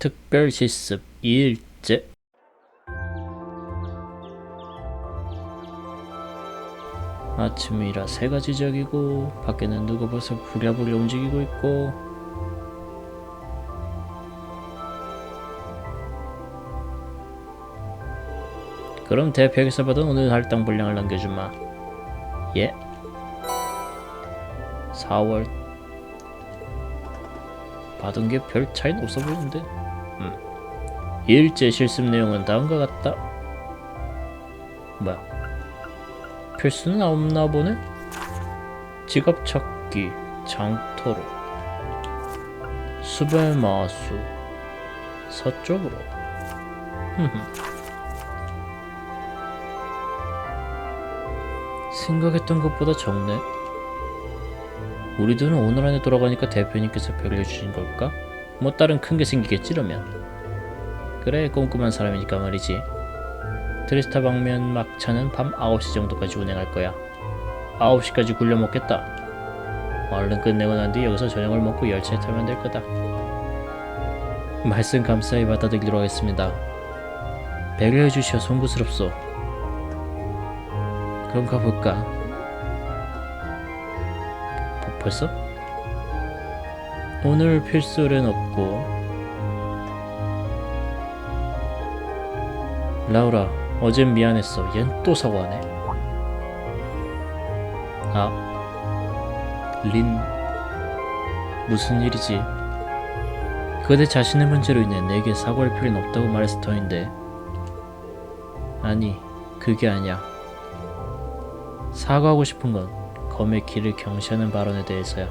특별 실습 2일째 아침이라 새가 지적이고 밖에는 누가 벌써 부랴부랴 움직이고 있고. 그럼 대표에게서 받은 오늘 할당 분량을 남겨주마. 예. 4월. 받은 게 별 차이는 없어 보이는데. 음. 일제 실습 내용은 다음과 같다. 뭐야? 필수는 없나 보네? 직업 찾기 장터로. 수별 마수. 서쪽으로. 생각했던 것보다 적네. 우리들은 오늘 안에 돌아가니까 대표님께서 별려 주신 걸까? 뭐 다른 큰 게 생기겠지 이러면 그래 꼼꼼한 사람이니까 말이지. 트리스타 방면 막차는 밤 9시 정도까지 운행할 거야. 9시까지 굴려 먹겠다. 얼른 끝내고 난 뒤 여기서 저녁을 먹고 열차에 타면 될 거다. 말씀 감사히 받아들이도록 하겠습니다. 배려해 주시어 송구스럽소. 그럼 가볼까? 뭐, 벌써? 오늘 필수는 없고 라우라 어젠 미안했어. 얜 또 사과하네. 아, 린 무슨 일이지? 그대 자신의 문제로 인해 내게 사과할 필요는 없다고 말했을 터인데. 아니 그게 아니야. 사과하고 싶은 건 검의 길을 경시하는 발언에 대해서야.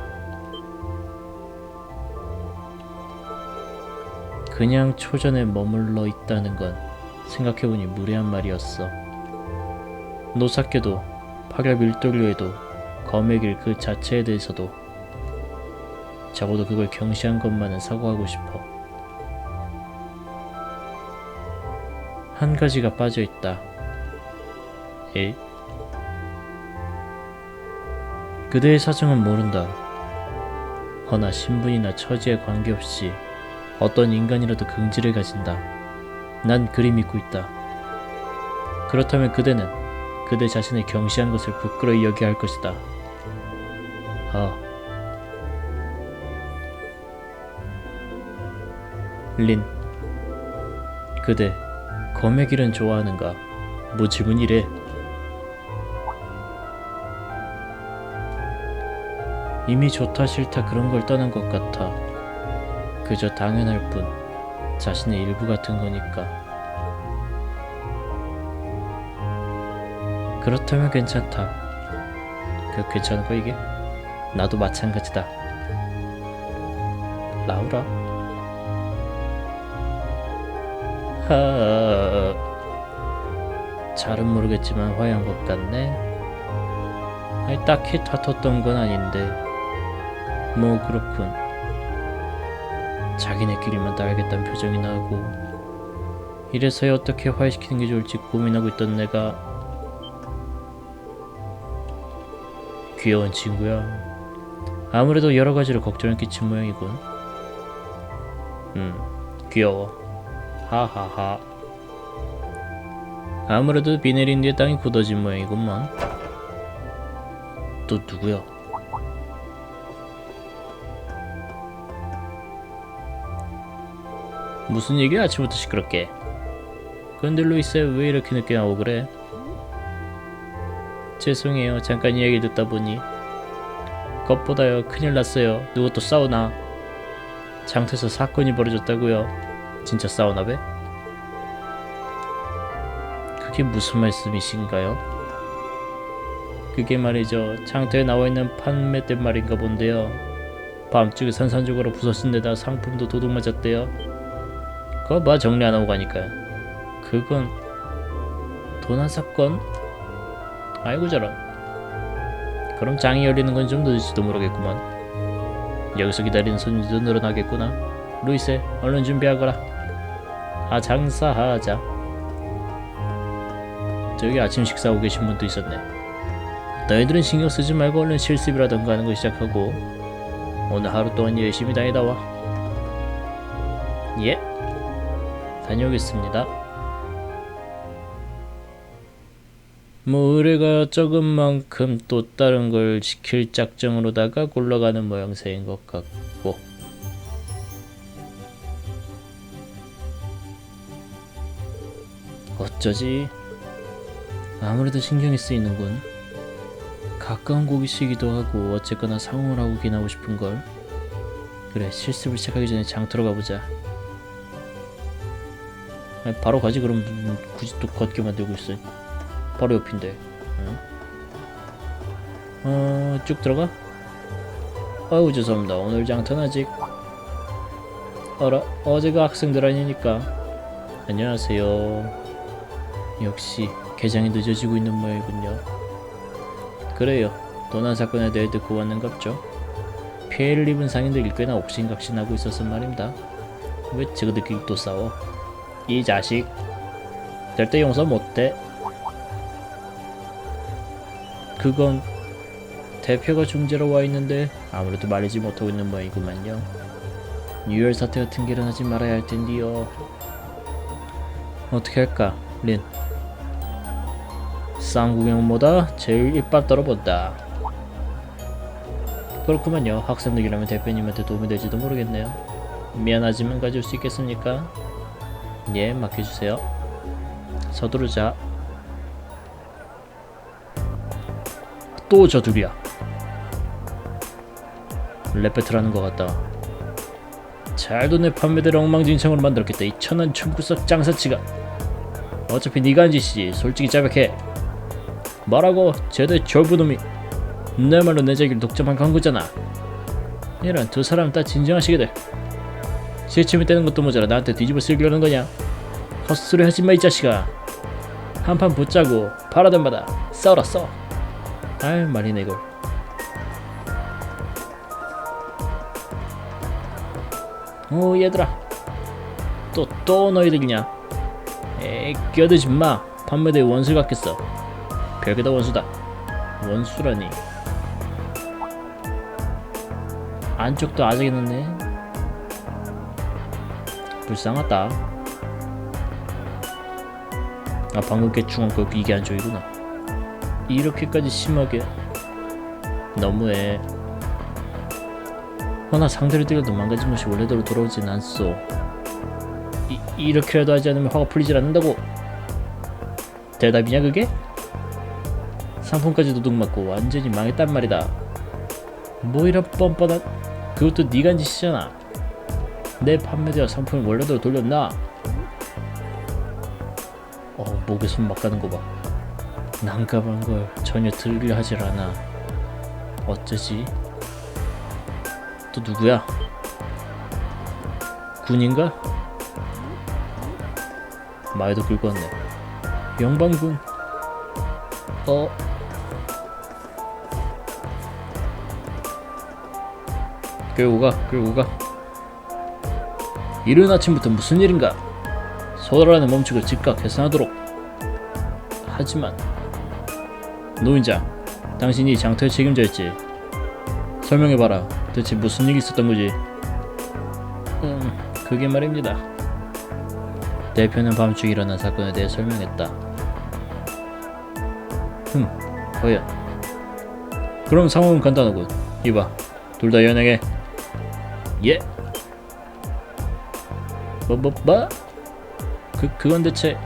그냥 초전에 머물러 있다는 건 생각해보니 무례한 말이었어 노사께도 파결 밀도류에도 검의 길 그 자체에 대해서도 적어도 그걸 경시한 것만은 사과하고 싶어. 한 가지가 빠져 있다. 1. 그대의 사정은 모른다. 허나 신분이나 처지에 관계없이 어떤 인간이라도 긍지를 가진다. 난 그리 믿고 있다. 그렇다면 그대는 그대 자신의 경시한 것을 부끄러이 여겨야 할 것이다. 아. 린. 그대 검의 길은 좋아하는가? 뭐 질문이래? 이미 좋다 싫다 그런 걸 떠난 것 같아. 그저 당연할 뿐 자신의 일부 같은 거니까. 그렇다면 괜찮다. 그 괜찮은 거 이게? 나도 마찬가지다. 라우라? 하. 잘은 모르겠지만 화해한 것 같네. 아니 딱히 다퉜던 건 아닌데. 뭐 그렇군. 자기네끼리만 따르겠다는 표정이 나고 이래서야 어떻게 화해시키는 게 좋을지 고민하고 있던 내가 귀여운 친구야. 아무래도 여러 가지로 걱정을 끼친 모양이군. 음, 귀여워. 하하하. 아무래도 비 내린 뒤에 땅이 굳어진 모양이구만. 또 누구야? 무슨 얘기야 아침부터 시끄럽게. 근데 루이스 왜 이렇게 늦게 나오고 그래? 죄송해요. 잠깐 이야기 듣다 보니 것보다요 큰일 났어요. 누구 또 싸우나? 장터에서 사건이 벌어졌다고요. 진짜 싸우나 배? 그게 무슨 말씀이신가요? 그게 말이죠. 장터에 나와 있는 판매된 말인가 본데요. 밤중에 산산조각으로 부서진 데다 상품도 도둑 맞았대요. 그거 뭐 정리 안 하고 가니까요. 그건 도난 사건? 아이고 저런. 그럼 장이 열리는 건 좀 늦을지도 모르겠구만. 여기서 기다리는 손님도 늘어나겠구나. 루이스 얼른 준비하거라. 아 장사하자. 저기 아침 식사하고 계신 분도 있었네. 너희들은 신경 쓰지 말고 얼른 실습이라던가 하는 거 시작하고 오늘 하루 동안 열심히 다니다 와. 예? 다녀오겠습니다. 뭐 의뢰가 적은 만큼 또 다른 걸 시킬 작정으로다가 굴러가는 모양새인 것 같고 어쩌지? 아무래도 신경이 쓰이는군. 가까운 곳이기도 하고 어쨌거나 하고 기나고 싶은 걸. 그래 실습을 시작하기 전에 장터로 가보자. 바로 가지 그럼 음, 굳이 또 걷게 만들고 있어. 바로 옆인데. 응? 어, 쭉 들어가? 아유 죄송합니다. 오늘 장터는 아직 어라 어제가 학생들 아니니까. 안녕하세요. 역시 개장이 늦어지고 있는 모양이군요. 그래요. 도난 사건에 대해 듣고 왔는갑죠. 피해를 입은 상인들이 꽤나 옥신각신하고 있었단 말입니다. 왜 저들끼리 또 싸워? 이 자식 절대 용서 못해. 그건 대표가 중재로 와 있는데 아무래도 말리지 못하고 있는 모양이구만요. 유혈 사태 같은 길은 하지 말아야 할 텐데요. 어떻게 할까, 린? 쌍 구경은 뭐다? 제일 이빨 떨어본다. 그렇구만요. 학생들이라면 대표님한테 도움이 될지도 모르겠네요. 미안하지만 가질 수 있겠습니까? 예, 맡겨주세요. 서두르자. 또 저 둘이야. 레페트라는 것 같다. 잘도 내 판매대를 엉망진창으로 만들었겠다. 이 천한 천구석 장사치가. 어차피 네가 한 짓이지. 솔직히 자백해. 뭐라고? 쟤들 졸부놈이 내 말로 내 자기를 독점한 간 거잖아. 이런 두 사람 다 진정하시게 돼. 실침이 떼는 것도 모자라 나한테 뒤집어 쓰려는 거냐? 헛소리 하지 마 이 자식아. 한판 붙자고 바라던 바다 싸워라 싸워. 아유 말이네 이걸. 오 얘들아 또 또 너희들이냐? 에이 끼어들지 마. 판매대 원수 같겠어. 별게다 원수다. 원수라니. 안쪽도 아직 해놨네. 불쌍하다. 아 방금 개충한 거 이게 안쪽이구나. 이렇게까지 심하게 너무해. 허나 상대를 때려도 망가진 것이 원래대로 돌아오진 않소. 이, 이렇게라도 하지 않으면 화가 풀리질 않는다고. 대답이냐 그게? 상품까지 도둑맞고 완전히 망했단 말이다. 뭐 이런 뻔뻔한 그것도 네가 한 짓이잖아. 내 판매되어 상품을 원래대로 돌렸나? 어 목에 손 막 가는 거 봐. 난감한 걸 전혀 들으려 하질 않아. 어쩌지? 또 누구야? 군인가? 말도 왔네. 영방군. 어? 끌고 가, 끌고 가. 이른 아침부터 무슨 일인가? 소라는 멈추고 즉각 해산하도록. 하지만 노인장, 당신이 장터의 책임자였지. 설명해봐라. 대체 무슨 일이 있었던 거지? 음, 그게 말입니다. 대표는 밤중 일어난 사건에 대해 설명했다. 흠, 과연. 그럼 상황은 간단하군. 이봐, 둘 다 연행해. 예. 뭐, 뭐, 뭐? 그, 그건 대체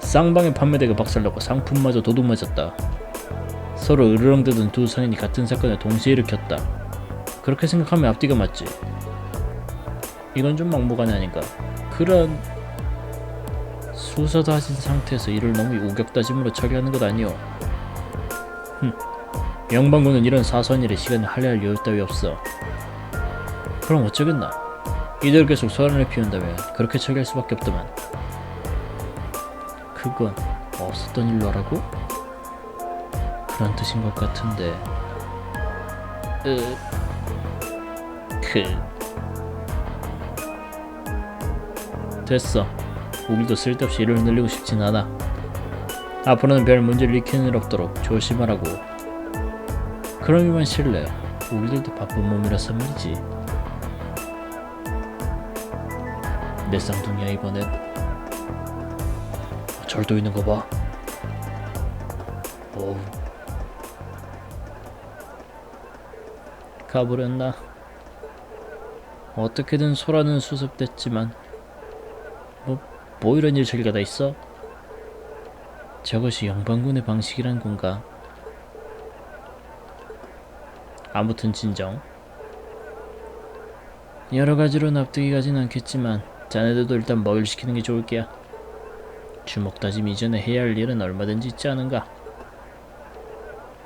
쌍방의 판매대가 박살나고 상품마저 도둑맞았다. 서로 으르렁대던 두 상인이 같은 사건을 동시에 일으켰다. 그렇게 생각하면 앞뒤가 맞지. 이건 좀 막무가내 아닌가. 그런 수사도 하신 상태에서 이를 너무 우격다짐으로 처리하는 것 아니오. 흠. 영방군은 이런 사소한 일에 시간을 할애할 여유 따위 없어. 그럼 어쩌겠나? 이대로 계속 소란을 피운다면 그렇게 처리할 수밖에 없더만. 그건 없었던 일로라고? 그런 뜻인 것 같은데. 으, 그. 됐어. 우리도 쓸데없이 일을 늘리고 싶진 않아. 앞으로는 별 문제를 일으키는 일 없도록 조심하라고. 그럼 이만 실례. 우리들도 바쁜 몸이라서 말이지. 내 쌍둥이야 이번엔 절도 있는 거 봐. 어우. 가버렸나? 어떻게든 소라는 수습됐지만 뭐, 뭐 이런 일처리가 다 있어? 저것이 영방군의 방식이란 건가? 아무튼 진정 여러 가지로 납득이 가진 않겠지만 자네들도 일단 먹일 시키는 게 좋을 게야 주먹 다짐 이전에 해야 할 일은 얼마든지 있지 않은가?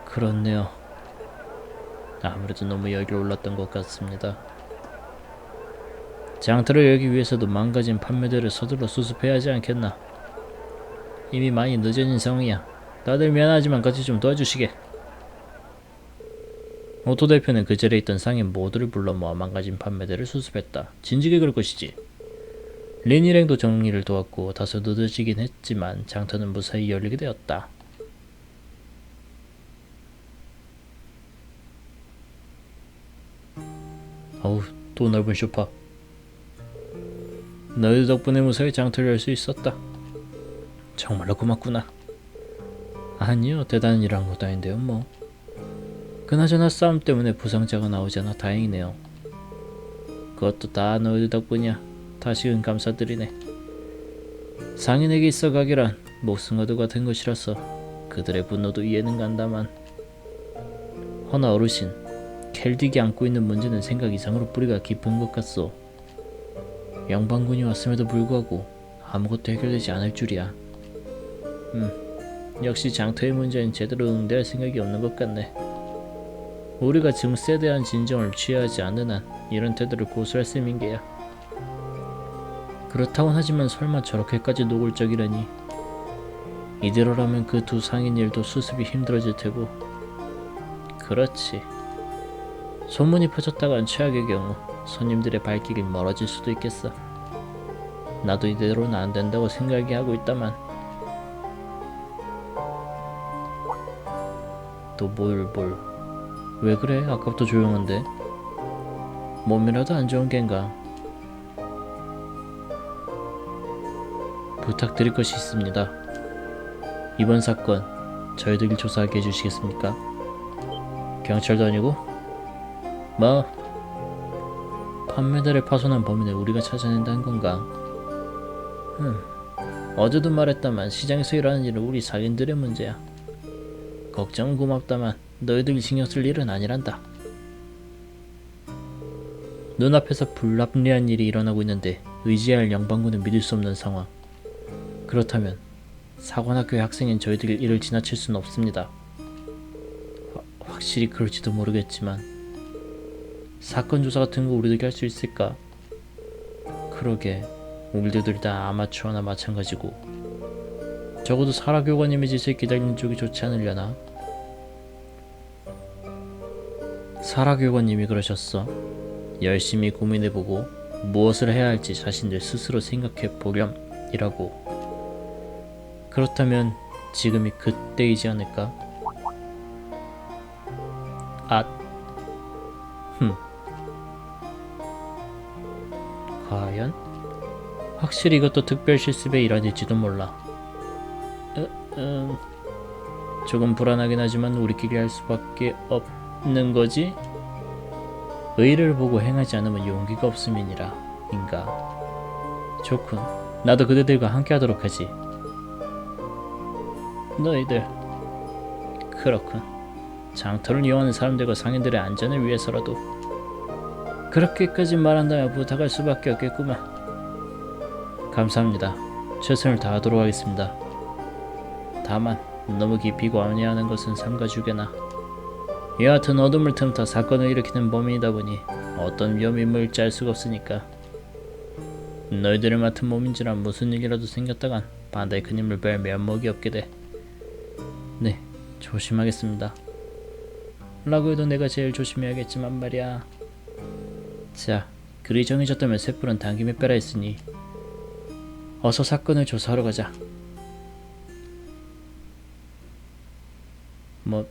그렇네요. 아무래도 너무 열이 올랐던 것 같습니다. 장터를 열기 위해서도 망가진 판매들을 서둘러 수습해야 하지 않겠나? 이미 많이 늦어진 상황이야. 다들 미안하지만 같이 좀 도와주시게. 오토 대표는 그 자리에 있던 상인 모두를 불러 모아 망가진 판매들을 수습했다. 진지게 그럴 것이지. 린 일행도 정리를 도왔고 다소 늦어지긴 했지만 장터는 무사히 열리게 되었다. 어우, 또 넓은 쇼파. 너희 덕분에 무사히 장터를 열 수 있었다. 정말로 고맙구나. 아니요, 대단한 일 한 것도 아닌데요, 뭐. 그나저나 싸움 때문에 부상자가 나오지 않아 다행이네요. 그것도 다 너희들 덕분이야. 다시금 감사드리네. 상인에게 있어 가기란 목숨과도 같은 것이라서 그들의 분노도 이해는 간다만 허나 어르신 켈딕이 안고 있는 문제는 생각 이상으로 뿌리가 깊은 것 같소. 영방군이 왔음에도 불구하고 아무것도 해결되지 않을 줄이야. 음, 역시 장터의 문제는 제대로 응대할 생각이 없는 것 같네. 우리가 증세에 대한 진정을 취하지 않는 한 이런 태도를 고수할 셈인 게야. 그렇다곤 하지만 설마 저렇게까지 노골적이라니. 이대로라면 그 두 상인 일도 수습이 힘들어질 테고. 그렇지. 소문이 퍼졌다간 최악의 경우 손님들의 발길이 멀어질 수도 있겠어. 나도 이대로는 안 된다고 생각이 하고 있다만. 또 뭘 뭘. 왜 그래? 아까부터 조용한데. 몸이라도 안 좋은 겐가? 부탁드릴 것이 있습니다. 이번 사건 저희들 조사하게 해주시겠습니까? 경찰도 아니고? 뭐? 판매자를 파손한 범인을 우리가 찾아낸다는 건가? 흠, 어제도 말했다만 시장에서 일하는 일은 우리 상인들의 문제야. 걱정은 고맙다만 너희들 신경 쓸 일은 아니란다. 눈앞에서 불합리한 일이 일어나고 있는데 의지할 영방군은 믿을 수 없는 상황. 그렇다면 사관학교의 학생인 저희들이 이를 지나칠 수는 없습니다. 화- 확실히 그럴지도 모르겠지만 사건 조사 같은 거 우리들이 할 수 있을까? 그러게 우리들이 다 아마추어나 마찬가지고 적어도 사라 교관님의 짓을 기다리는 쪽이 좋지 않으려나? 사라 교관님이 그러셨어. 열심히 고민해보고 무엇을 해야 할지 자신들 스스로 생각해 보렴이라고. 그렇다면 지금이 그때이지 않을까? 아, 흠. 과연? 확실히 이것도 특별 실습의 일환일지도 몰라. 으, 음, 조금 불안하긴 하지만 우리끼리 할 수밖에 없는 거지? 의를 보고 행하지 않으면 용기가 없음이니라. 인가. 좋군. 나도 그대들과 함께 하도록 하지. 너희들 그렇군. 장터를 이용하는 사람들과 상인들의 안전을 위해서라도 그렇게까지 말한다면 부탁할 수밖에 없겠구만. 감사합니다. 최선을 다하도록 하겠습니다. 다만 너무 깊이 관여하는 것은 삼가주게나. 여하튼 어둠을 틈타 사건을 일으키는 범인이다 보니 어떤 위험임을 짤 수가 없으니까. 너희들을 맡은 몸인지라 무슨 일이라도 생겼다간 반드시 큰 힘을 뺄 면목이 없게 돼 네, 조심하겠습니다. 라고 해도 내가 제일 조심해야겠지만 말이야. 자, 그리 정해졌다면 셋불은 당김에 빼라 했으니 어서 사건을 조사하러 가자. 뭐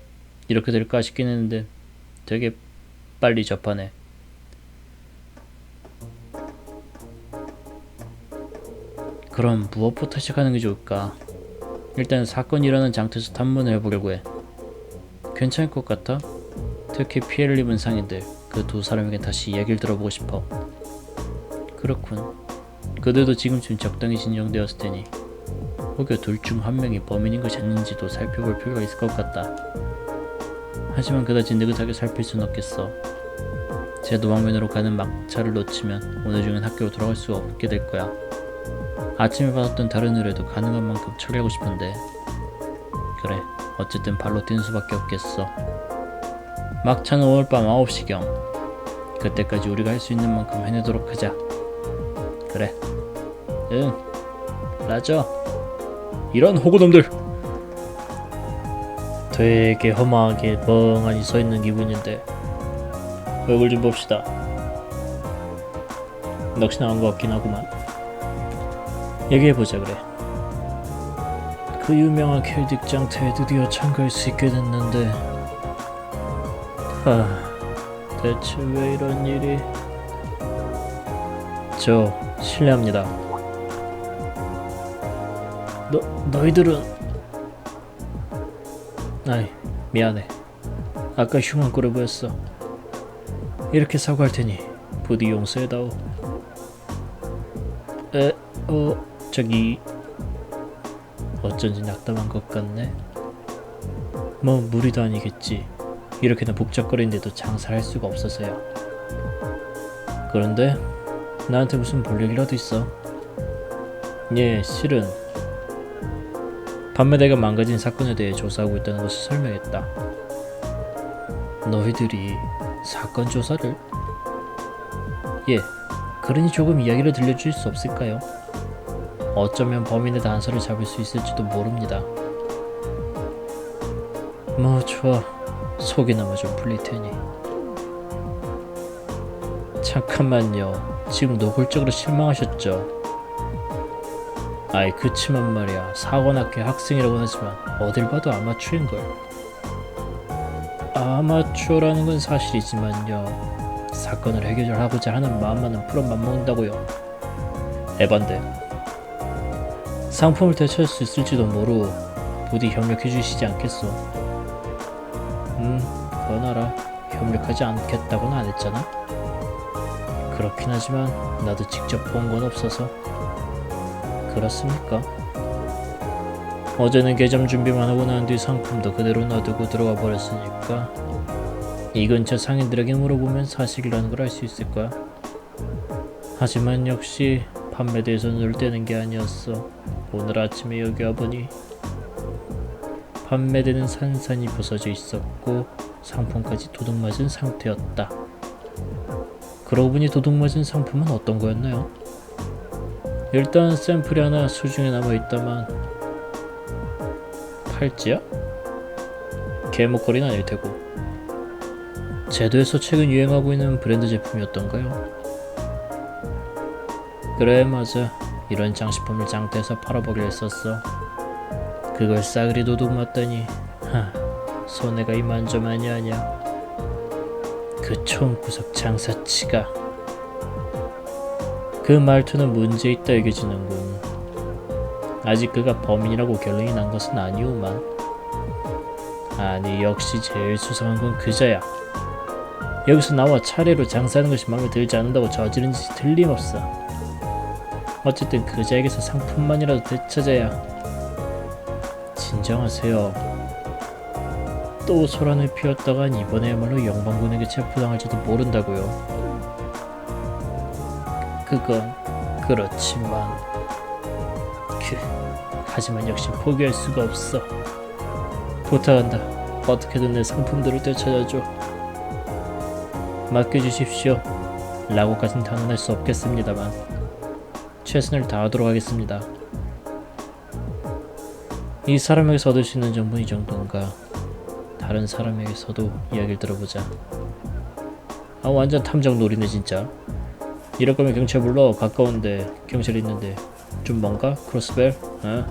이렇게 될까 싶긴 했는데 되게 빨리 접하네. 그럼 무엇부터 시작하는 게 좋을까? 일단 사건이 일어난 장소에서 탐문을 해보려고 해. 괜찮을 것 같아? 특히 피해를 입은 상인들 그 두 사람에게 다시 이야기를 들어보고 싶어. 그렇군. 그들도 지금쯤 적당히 진정되었을 테니 혹여 둘 중 한 명이 범인인 것이 아닌지도 살펴볼 필요가 있을 것 같다. 하지만 그다지 느긋하게 살필 순 없겠어. 제 노방면으로 가는 막차를 놓치면 오늘 중엔 학교로 돌아갈 수 없게 될 거야. 아침에 받았던 다른 의뢰도 가능한 만큼 처리하고 싶은데 그래 어쨌든 발로 뛰는 수밖에 없겠어. 막차는 오늘 밤 9시경. 그때까지 우리가 할 수 있는 만큼 해내도록 하자. 그래. 응. 라저. 이런 호구놈들. 되게 허망하게 멍하니 서 있는 기분인데 얼굴 좀 봅시다. 넋이 나온 것 같긴 하구만. 얘기해보자 그래. 그 유명한 켈딕 장터에 드디어 참가할 수 있게 됐는데 하... 대체 왜 이런 일이... 저 실례합니다. 너 너희들은 아이 미안해. 아까 흉한 꼴을 보였어. 이렇게 사과할 테니 부디 용서해다오. 에, 어, 저기 어쩐지 낙담한 것 같네. 뭐 무리도 아니겠지. 이렇게나 복잡거리는데도 장사할 수가 없어서요. 그런데 나한테 무슨 볼 얘기라도 있어? 예, 실은 판매대가 망가진 사건에 대해 조사하고 있다는 것을 설명했다. 너희들이 사건 조사를? 예, 그러니 조금 이야기를 들려줄 수 없을까요? 어쩌면 범인의 단서를 잡을 수 있을지도 모릅니다. 뭐 좋아, 속이나마 좀 풀릴 테니. 잠깐만요. 지금 노골적으로 실망하셨죠? 아이 그치만 말이야 사관학회 학생이라고 하지만 어딜 봐도 아마추어인걸 아마추어라는 건 사실이지만요 사건을 해결하고자 하는 마음만은 풀어만 먹는다고요 에반데 상품을 되찾을 수 있을지도 모르 부디 협력해 주시지 않겠소 음 알아 협력하지 않겠다고는 안 했잖아 그렇긴 하지만 나도 직접 본 건 없어서 그렇습니까? 어제는 개점 준비만 하고 난 뒤 상품도 그대로 놔두고 들어가 버렸으니까 이 근처 상인들에게 물어보면 사실이라는 걸 알 수 있을 거야. 하지만 역시 판매대에서 눈을 떼는 게 아니었어. 오늘 아침에 여기 와보니 판매대는 산산이 부서져 있었고 상품까지 도둑맞은 상태였다. 그러고 보니 도둑맞은 상품은 어떤 거였나요? 일단 샘플이 하나 수중에 남아있다만 팔찌야? 개목걸이는 아닐 테고 제도에서 최근 유행하고 있는 브랜드 제품이었던가요? 그래 맞아 이런 장식품을 장터에서 팔아보려 했었어 그걸 싸그리 도둑 맞다니 하 손해가 이만저만이 아니야 그 총구석 장사치가 그 말투는 문제 있다 여겨지는군. 아직 그가 범인이라고 결론이 난 것은 아니오만. 아니 역시 제일 수상한 건 그자야. 여기서 나와 차례로 장사하는 것이 마음에 들지 않는다고 저지른 짓이 틀림없어. 어쨌든 그자에게서 상품만이라도 되찾아야. 진정하세요. 또 소란을 피웠다간 이번에야말로 영방군에게 체포당할지도 모른다고요. 그건 그렇지만 그 하지만 역시 포기할 수가 없어 부탁한다 어떻게든 내 상품들을 되찾아줘 맡겨주십시오 라고까진 단언할 수 없겠습니다만 최선을 다하도록 하겠습니다. 이 사람에게서 얻을 수 있는 정보는 이 정도인가? 다른 사람에게서도 이야기를 들어보자. 아 완전 탐정 놀이네 진짜. 이럴 거면 경찰 불러. 가까운데 경찰이 있는데. 좀 먼가? 크로스벨? 어?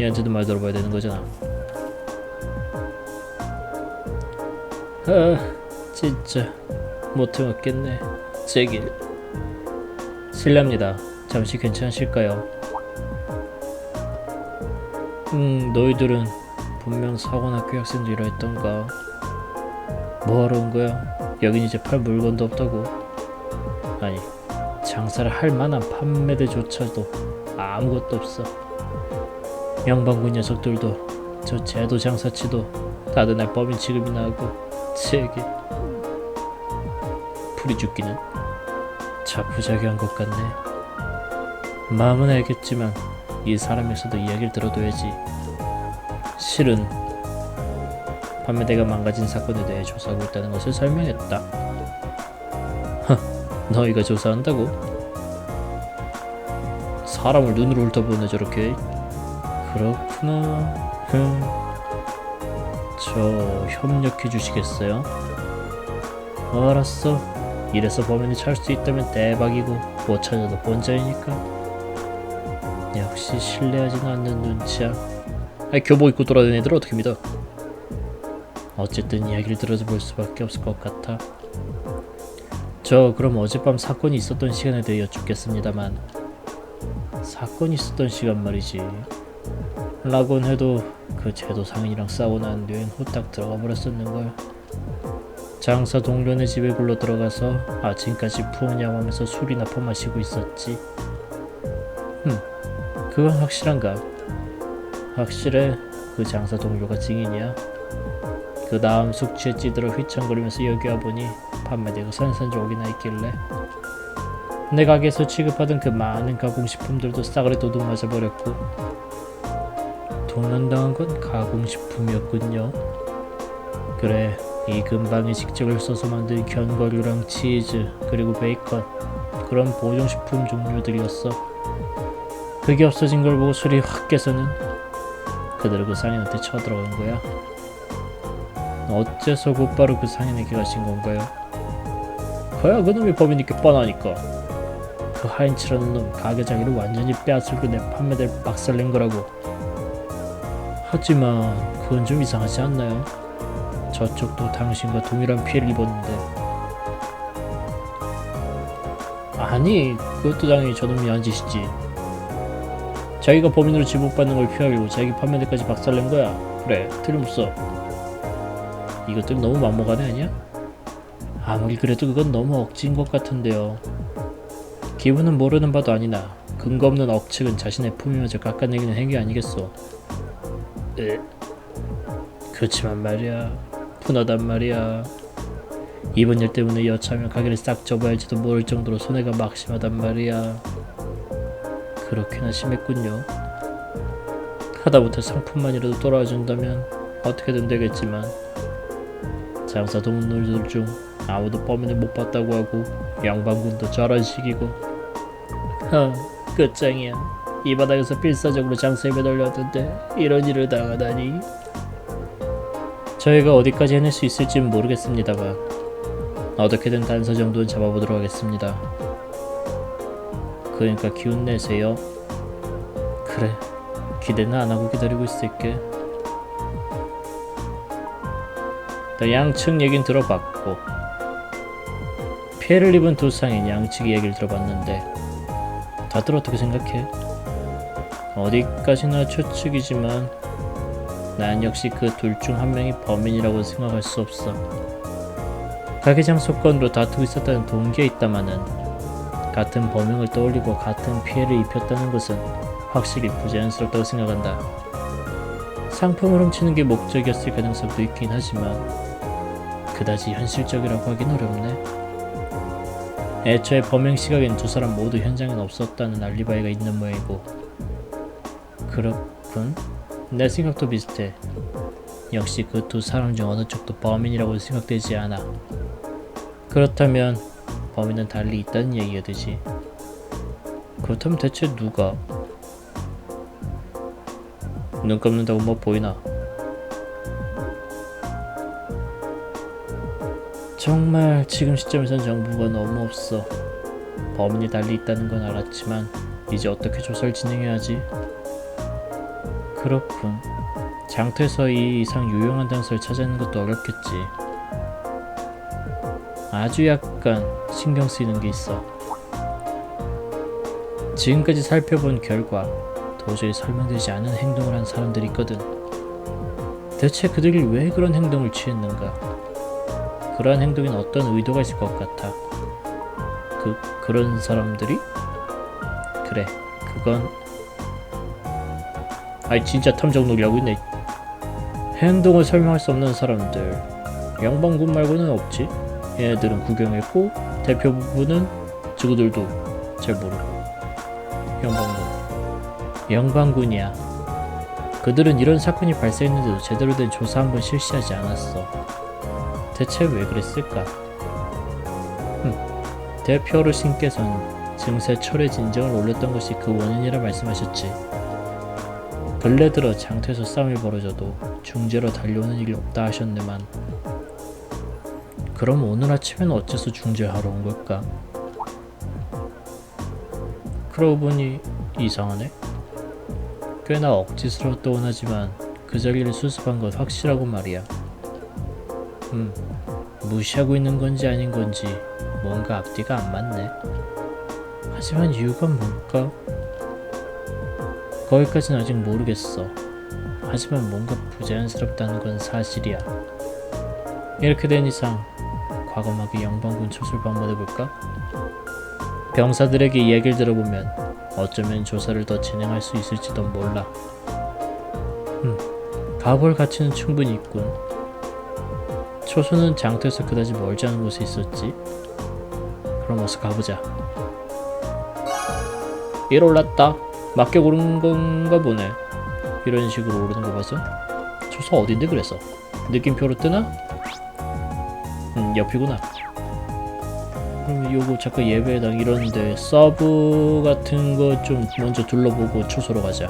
얘한테도 말 들어봐야 되는 거잖아. 아 진짜. 못해 먹겠네. 제길. 실례합니다 잠시 괜찮으실까요? 음, 너희들은 분명 사관학교 학생들이라 했던가. 뭐하러 온 거야? 여긴 이제 팔 물건도 없다고. 아니, 장사를 할 만한 판매대조차도 아무것도 없어. 영방군 녀석들도 저 제도 장사치도 다들 날 법인 취급이나 하고 제게 풀이 죽기는 자포자기한 것 같네. 마음은 알겠지만 이 사람에서도 이야기를 들어둬야지. 실은 판매대가 망가진 사건에 대해 조사하고 있다는 것을 설명했다. 허, 너희가 조사한다고? 사람을 눈으로 훑어보네 저렇게. 그렇구나. 흠. 저 협력해 주시겠어요? 알았어. 이래서 범인을 찾을 수 있다면 대박이고 못 찾아도 본전이니까. 역시 신뢰하지는 않는 눈치야. 아니 교복 입고 돌아다니는 애들 어떻게 믿어? 어쨌든 이야기를 들어도 볼 수밖에 없을 것 같아. 저 그럼 어젯밤 사건이 있었던 시간에 대해 여쭙겠습니다만 사건이 있었던 시간 말이지. 라곤 해도 그 제도 상인이랑 싸우고 난 뒤엔 후딱 들어가 버렸었는걸. 장사 동료네 집에 굴러 들어가서 아침까지 푸은야하면서 술이나 퍼마시고 있었지. 흠, 그건 확실한가? 확실해. 그 장사 동료가 증인이야. 그 다음 숙취에 찌들어 휘청거리면서 여기 와보니 판매대가 산산조각이나 있길래 내 가게에서 취급하던 그 많은 가공식품들도 싸그리 도둑 맞아 버렸고 도난당한 건 가공식품이었군요. 그래, 이 근방에 직접을 써서 만든 견과류랑 치즈 그리고 베이컨 그런 보존식품 종류들이었어. 그게 없어진 걸 보고 술이 확 깨서는 그대로 그 상인한테 쳐들어간 거야. 어째서 곧바로 그 상인에게 가신 건가요? 그야 그놈이 법이니까 뻔하니까. 그 하인츠라는 놈 가게 자기를 완전히 빼앗을고 내 판매대를 박살낸 거라고. 하지만 그건 좀 이상하지 않나요? 저쪽도 당신과 동일한 피해를 입었는데 아니 그것도 당연히 저놈이 한 짓이지 자기가 범인으로 지목받는 걸 피하려고 자기 판매대까지 박살낸 거야. 그래 틀림없어 이것들 너무 막무가내 아니야? 아무리 그래도 그건 너무 억지인 것 같은데요. 기분은 모르는 바도 아니나 근거 없는 억측은 자신의 품위마저 깎아내기는 행위 아니겠소. 에 그렇지만 말이야. 분하단 말이야. 이번 일 때문에 여차하면 가게를 싹 접어야 할지도 모를 정도로 손해가 막심하단 말이야 그렇게나 심했군요. 하다못해 상품만이라도 돌아와 준다면 어떻게든 되겠지만 장사 동물들 중 아무도 범인을 못 봤다고 하고 양반군도 저런 식이고. 하 끝장이야. 이 바닥에서 필사적으로 장사에 매달렸는데 이런 일을 당하다니. 저희가 어디까지 해낼 수 있을지는 모르겠습니다만 어떻게든 단서 정도는 잡아보도록 하겠습니다. 그러니까 기운 내세요. 그래, 기대는 안 하고 기다리고 있을게. 또 양측 얘긴 들어봤고 피해를 입은 두 상인 양측의 얘기를 들어봤는데 다들 어떻게 생각해? 어디까지나 추측이지만 난 역시 그 둘 중 한 명이 범인이라고 생각할 수 없어. 가게 장소건으로 다투고 있었다는 동기에 있다마는 같은 범행을 떠올리고 같은 피해를 입혔다는 것은 확실히 부자연스럽다고 생각한다. 상품을 훔치는 게 목적이었을 가능성도 있긴 하지만 그다지 현실적이라고 하긴 어렵네. 애초에 범행 시각엔 두 사람 모두 현장엔 없었다는 알리바이가 있는 모양이고 그렇군. 내 생각도 비슷해. 역시 그 두 사람 중 어느 쪽도 범인이라고 생각되지 않아. 그렇다면 범인은 달리 있다는 얘기가 되지. 그렇다면 대체 누가? 눈 감는다고 뭐 보이나? 정말 지금 시점에선 정보가 너무 없어. 범인이 달리 있다는 건 알았지만 이제 어떻게 조사를 진행해야 하지? 그렇군. 장터에서 이 이상 유용한 단서를 찾아내는 것도 어렵겠지. 아주 약간 신경 쓰이는 게 있어. 지금까지 살펴본 결과 도저히 설명되지 않은 행동을 한 사람들이 있거든. 대체 그들이 왜 그런 행동을 취했는가? 그러한 행동엔 어떤 의도가 있을 것 같아. 그 그런 사람들이? 그래, 그건 아이 진짜 탐정 놀이 하고 있네. 행동을 설명할 수 없는 사람들. 영방군 말고는 없지. 얘네들은 구경했고 대표 부분은 저들도 잘 모르고. 영방군. 영방군이야. 그들은 이런 사건이 발생했는데도 제대로 된 조사 한번 실시하지 않았어. 대체 왜 그랬을까? 흠. 대표 어르신께서는 증세 철회 진정을 올렸던 것이 그 원인이라 말씀하셨지. 근래 들어 장터에서 싸움이 벌어져도 중재로 달려오는 일이 없다 하셨네만 그럼 오늘 아침에는 어째서 중재하러 온 걸까? 그러고 보니 이상하네 꽤나 억지스러웠던 하지만 그 자리를 수습한 건 확실하고 말이야 음 무시하고 있는 건지 아닌 건지 뭔가 앞뒤가 안 맞네 하지만 이유가 뭘까? 거기까지는 아직 모르겠어. 하지만 뭔가 부자연스럽다는 건 사실이야. 이렇게 된 이상 과감하게 영방군 조사를 한번 해볼까? 병사들에게 이야기를 들어보면 어쩌면 조사를 더 진행할 수 있을지도 몰라. 음, 가볼 가치는 충분히 있군. 초소는 장터에서 그다지 멀지 않은 곳에 있었지. 그럼 어서 가보자. 일 올랐다. 맞게 고른 건가 보네. 이런 식으로 오르는 거 봐서 초소 어딘데 그래서 느낌표로 뜨나? 음 옆이구나. 그럼 요거 잠깐 예배당 이런데 서브 같은 거 좀 먼저 둘러보고 초소로 가자.